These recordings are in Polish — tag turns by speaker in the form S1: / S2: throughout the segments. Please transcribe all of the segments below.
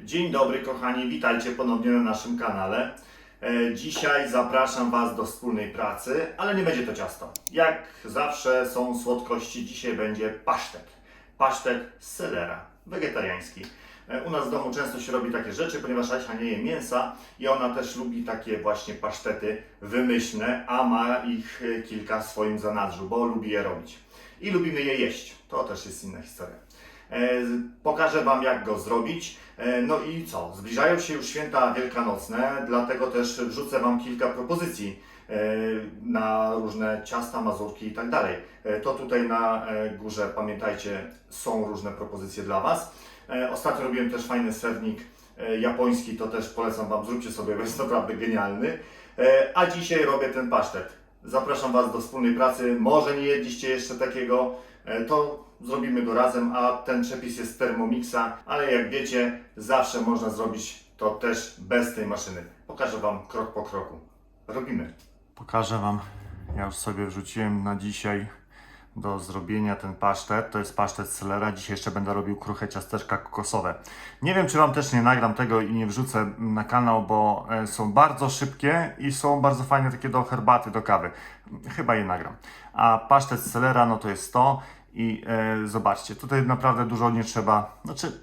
S1: Dzień dobry kochani, witajcie ponownie na naszym kanale. E, Dzisiaj zapraszam Was do wspólnej pracy, ale nie będzie to ciasto. Jak zawsze są słodkości, dzisiaj będzie pasztet. Pasztet z selera, wegetariański. E, U nas w domu często się robi takie rzeczy, ponieważ Asia nie je mięsa i ona też lubi takie właśnie pasztety wymyślne, a ma ich e, kilka w swoim zanadrzu, bo lubi je robić. I lubimy je jeść. To też jest inna historia. Pokażę Wam, jak go zrobić. E, No i co? Zbliżają się już święta wielkanocne, dlatego też wrzucę Wam kilka propozycji e, na różne ciasta, mazurki i tak dalej. E, To tutaj na górze, pamiętajcie, są różne propozycje dla Was. Ostatnio robiłem też fajny sernik japoński, to też polecam Wam, zróbcie sobie, bo jest naprawdę genialny. A dzisiaj robię ten pasztet. Zapraszam Was do wspólnej pracy. Może nie jedliście jeszcze takiego, to zrobimy go razem, a ten przepis jest z Thermomixa, ale jak wiecie, zawsze można zrobić to też bez tej maszyny. Pokażę Wam krok po kroku. Robimy. Pokażę Wam, ja już sobie wrzuciłem na dzisiaj do zrobienia ten pasztet. To jest pasztet selera. Dzisiaj jeszcze będę robił kruche ciasteczka kokosowe. Nie wiem, czy Wam też nie nagram tego i nie wrzucę na kanał, bo e, są bardzo szybkie i są bardzo fajne takie do herbaty, do kawy. Chyba je nagram. A pasztet selera, no to jest to. I e, zobaczcie, tutaj naprawdę dużo nie trzeba. Znaczy,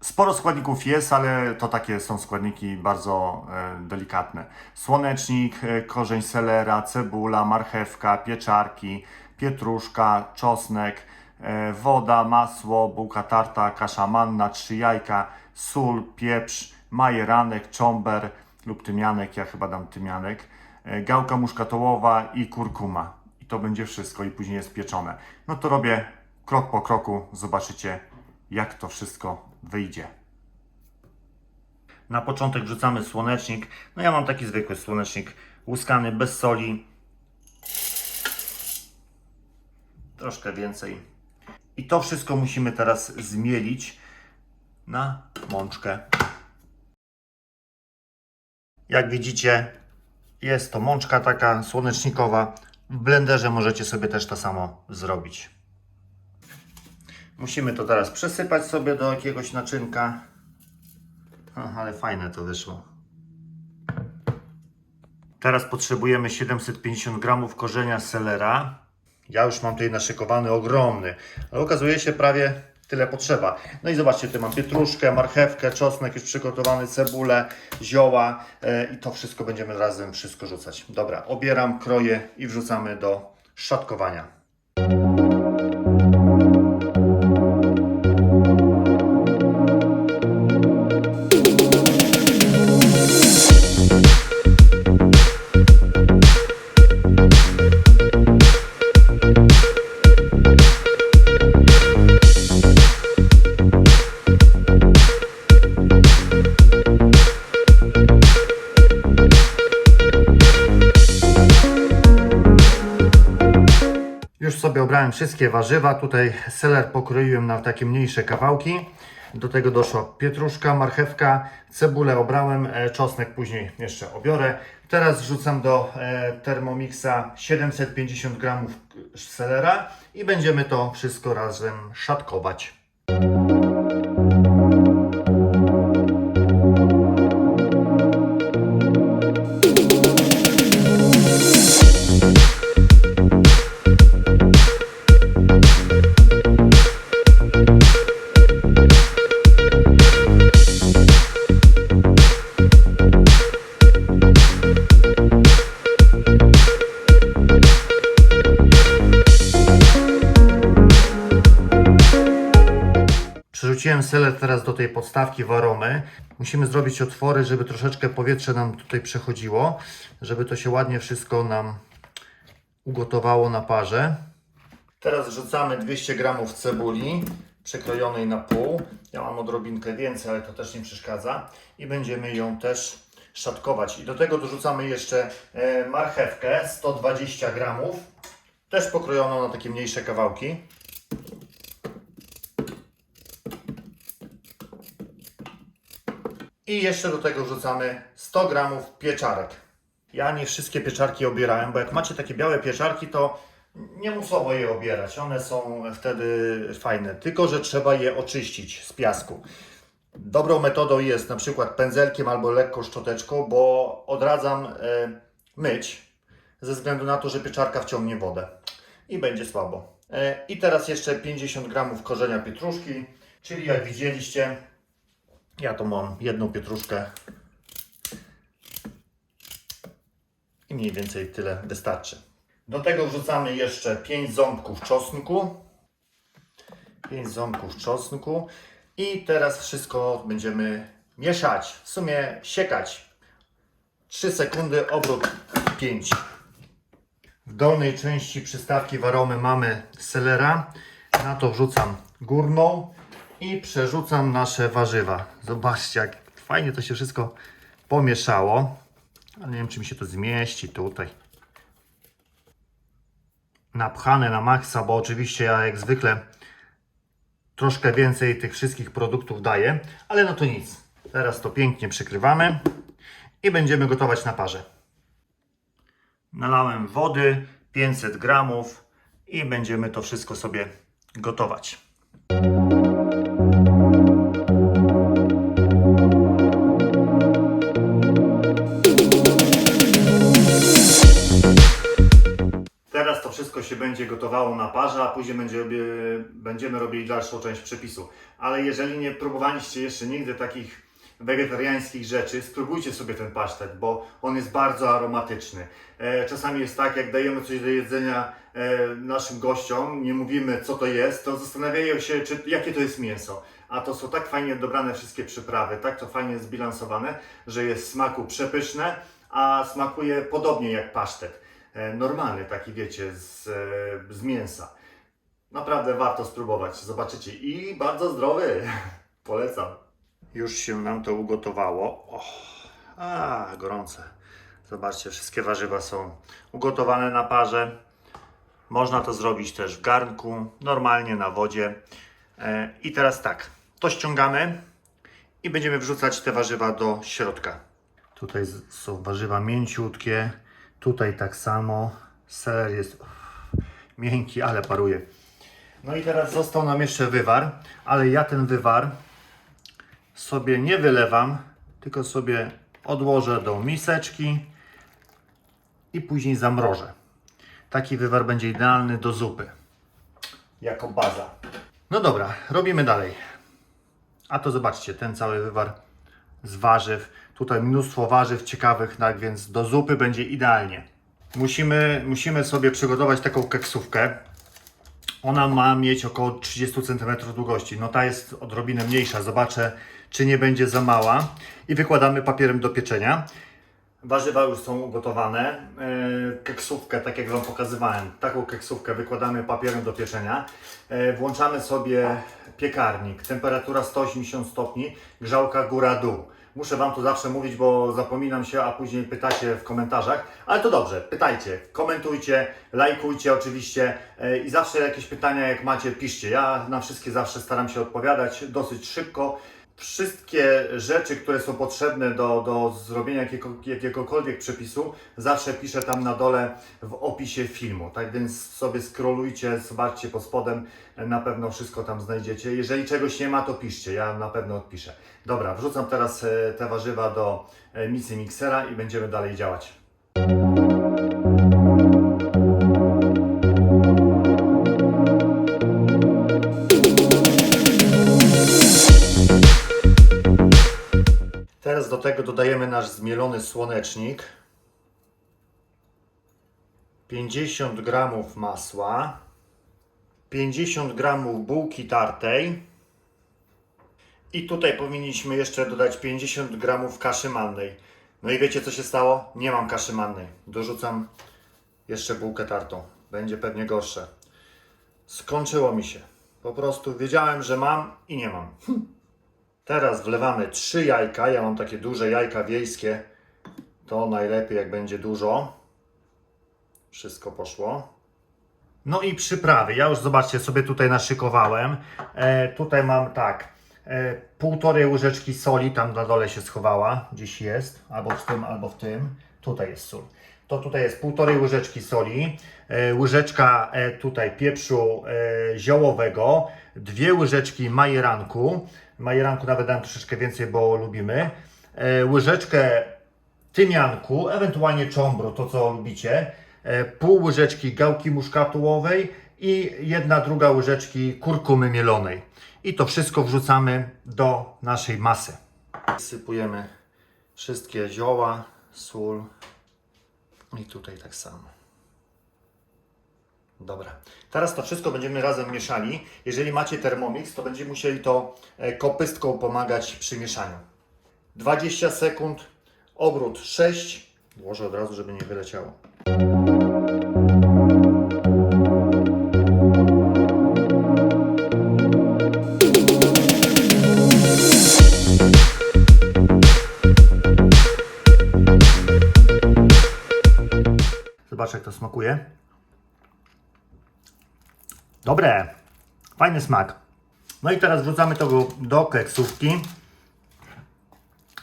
S1: sporo składników jest, ale to takie są składniki bardzo e, delikatne. Słonecznik, e, korzeń selera, cebula, marchewka, pieczarki, pietruszka, czosnek, e, woda, masło, bułka tarta, kasza manna, trzy jajka, sól, pieprz, majeranek, czomber lub tymianek, ja chyba dam tymianek, e, gałka muszkatołowa i kurkuma. To będzie wszystko i później jest pieczone. No to robię krok po kroku, zobaczycie jak to wszystko wyjdzie. Na początek wrzucamy słonecznik. No ja mam taki zwykły słonecznik łuskany, bez soli. Troszkę więcej. I to wszystko musimy teraz zmielić na mączkę. Jak widzicie, jest to mączka taka słonecznikowa. W blenderze możecie sobie też to samo zrobić. Musimy to teraz przesypać sobie do jakiegoś naczynka. Ale fajne to wyszło. Teraz potrzebujemy 750 gramów korzenia selera. Ja już mam tutaj naszykowany ogromny, ale okazuje się prawie tyle potrzeba. No i zobaczcie, tutaj mam pietruszkę, marchewkę, czosnek już przygotowany, cebulę, zioła e, i to wszystko będziemy razem wszystko rzucać. Dobra, obieram, kroję i wrzucamy do szatkowania. Już sobie obrałem wszystkie warzywa. Tutaj seler pokroiłem na takie mniejsze kawałki. Do tego doszła pietruszka, marchewka, cebulę obrałem, e, czosnek później jeszcze obiorę. Teraz wrzucam do e, Thermomixa 750 gramów selera i będziemy to wszystko razem szatkować. Przerzuciłem seler teraz do tej podstawki waromy. Musimy zrobić otwory, żeby troszeczkę powietrze nam tutaj przechodziło, żeby to się ładnie wszystko nam ugotowało na parze. Teraz wrzucamy 200 gramów cebuli przekrojonej na pół. Ja mam odrobinkę więcej, ale to też nie przeszkadza. I będziemy ją też szatkować. I do tego dorzucamy jeszcze e, marchewkę 120 gramów, też pokrojoną na takie mniejsze kawałki. I jeszcze do tego wrzucamy 100 gramów pieczarek. Ja nie wszystkie pieczarki obierałem, bo jak macie takie białe pieczarki, to nie musowo je obierać. One są wtedy fajne, tylko że trzeba je oczyścić z piasku. Dobrą metodą jest na przykład pędzelkiem albo lekko szczoteczką, bo odradzam e, myć ze względu na to, że pieczarka wciągnie wodę i będzie słabo. E, I teraz jeszcze 50 gramów korzenia pietruszki, czyli jak widzieliście, ja tu mam jedną pietruszkę i mniej więcej tyle wystarczy. Do tego wrzucamy jeszcze 5 ząbków czosnku. 5 ząbków czosnku i teraz wszystko będziemy mieszać, w sumie siekać. 3 sekundy, obrót 5. W dolnej części przystawki waromy mamy selera. Na to wrzucam górną i przerzucam nasze warzywa. Zobaczcie, jak fajnie to się wszystko pomieszało. Ale nie wiem, czy mi się to zmieści tutaj. Napchane na maksa, bo oczywiście ja jak zwykle troszkę więcej tych wszystkich produktów daję, ale no to nic. Teraz to pięknie przykrywamy i będziemy gotować na parze. Nalałem wody 500 gramów i będziemy to wszystko sobie gotować. Teraz to wszystko się będzie gotowało na parze, a później będzie, będziemy robili dalszą część przepisu. Ale jeżeli nie próbowaliście jeszcze nigdy takich wegetariańskich rzeczy, spróbujcie sobie ten pasztet, bo on jest bardzo aromatyczny. E, czasami jest tak, jak dajemy coś do jedzenia e, naszym gościom, nie mówimy co to jest, to zastanawiają się, czy, jakie to jest mięso. A to są tak fajnie dobrane wszystkie przyprawy, tak to fajnie zbilansowane, że jest smaku przepyszne, a smakuje podobnie jak pasztet. E, normalny taki, wiecie, z, e, z mięsa. Naprawdę warto spróbować, zobaczycie. I bardzo zdrowy. Polecam. Już się nam to ugotowało. O, a, gorące. Zobaczcie, wszystkie warzywa są ugotowane na parze. Można to zrobić też w garnku, normalnie na wodzie. E, I teraz tak, to ściągamy i będziemy wrzucać te warzywa do środka. Tutaj są warzywa mięciutkie, tutaj tak samo. Seler jest uff, miękki, ale paruje. No i teraz został nam jeszcze wywar, ale ja ten wywar sobie nie wylewam, tylko sobie odłożę do miseczki i później zamrożę. Taki wywar będzie idealny do zupy, jako baza. No dobra, robimy dalej. A to zobaczcie, ten cały wywar z warzyw. Tutaj mnóstwo warzyw ciekawych, tak więc do zupy będzie idealnie. Musimy, musimy sobie przygotować taką keksówkę. Ona ma mieć około 30 cm długości. No ta jest odrobinę mniejsza. Zobaczę, czy nie będzie za mała. I wykładamy papierem do pieczenia. Warzywa już są ugotowane. Yy, Keksówkę, tak jak Wam pokazywałem, taką keksówkę wykładamy papierem do pieczenia. Yy, Włączamy sobie piekarnik. Temperatura 180 stopni, grzałka góra-dół. Muszę Wam to zawsze mówić, bo zapominam się, a później pytacie w komentarzach. Ale to dobrze, pytajcie, komentujcie, lajkujcie oczywiście yy, i zawsze jakieś pytania jak macie, piszcie. Ja na wszystkie zawsze staram się odpowiadać dosyć szybko. Wszystkie rzeczy, które są potrzebne do, do zrobienia jakiego, jakiegokolwiek przepisu, zawsze piszę tam na dole w opisie filmu. Tak więc sobie scrollujcie, zobaczcie pod spodem, na pewno wszystko tam znajdziecie. Jeżeli czegoś nie ma, to piszcie, ja na pewno odpiszę. Dobra, wrzucam teraz e, te warzywa do e, misy miksera i będziemy dalej działać. Teraz do tego dodajemy nasz zmielony słonecznik. 50 gramów masła. 50 gramów bułki tartej. I tutaj powinniśmy jeszcze dodać 50 gramów kaszy mannej. No i wiecie co się stało? Nie mam kaszy mannej. Dorzucam jeszcze bułkę tartą. Będzie pewnie gorsze. Skończyło mi się. Po prostu wiedziałem, że mam i nie mam. Teraz wlewamy trzy jajka. Ja mam takie duże jajka wiejskie. To najlepiej jak będzie dużo. Wszystko poszło. No i przyprawy. Ja już zobaczcie sobie tutaj naszykowałem. E, tutaj mam tak. E, półtorej łyżeczki soli tam na dole się schowała. Gdzieś jest. Albo w tym, albo w tym. Tutaj jest sól. To tutaj jest półtorej łyżeczki soli, e, łyżeczka e, tutaj pieprzu e, ziołowego, dwie łyżeczki majeranku, Majeranku nawet dam troszeczkę więcej, bo lubimy. E, łyżeczkę tymianku, ewentualnie czombru, to co lubicie. E, pół łyżeczki gałki muszkatułowej i jedna druga łyżeczki kurkumy mielonej. I to wszystko wrzucamy do naszej masy. Sypujemy wszystkie zioła, sól i tutaj tak samo. Dobra. Teraz to wszystko będziemy razem mieszali. Jeżeli macie Thermomix, to będziemy musieli to e, kopystką pomagać przy mieszaniu. 20 sekund, obrót 6. Włożę od razu, żeby nie wyleciało. Zobacz jak to smakuje. Dobre. Fajny smak. No i teraz wrzucamy to do keksówki.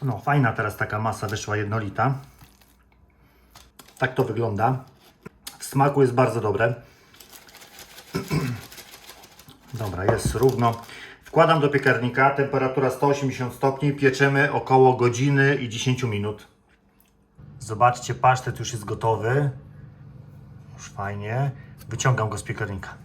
S1: No, fajna teraz taka masa wyszła jednolita. Tak to wygląda. W smaku jest bardzo dobre. Dobra, jest równo. Wkładam do piekarnika, temperatura 180 stopni, pieczemy około godziny i 10 minut. Zobaczcie, pasztet już jest gotowy. Już fajnie. Wyciągam go z piekarnika.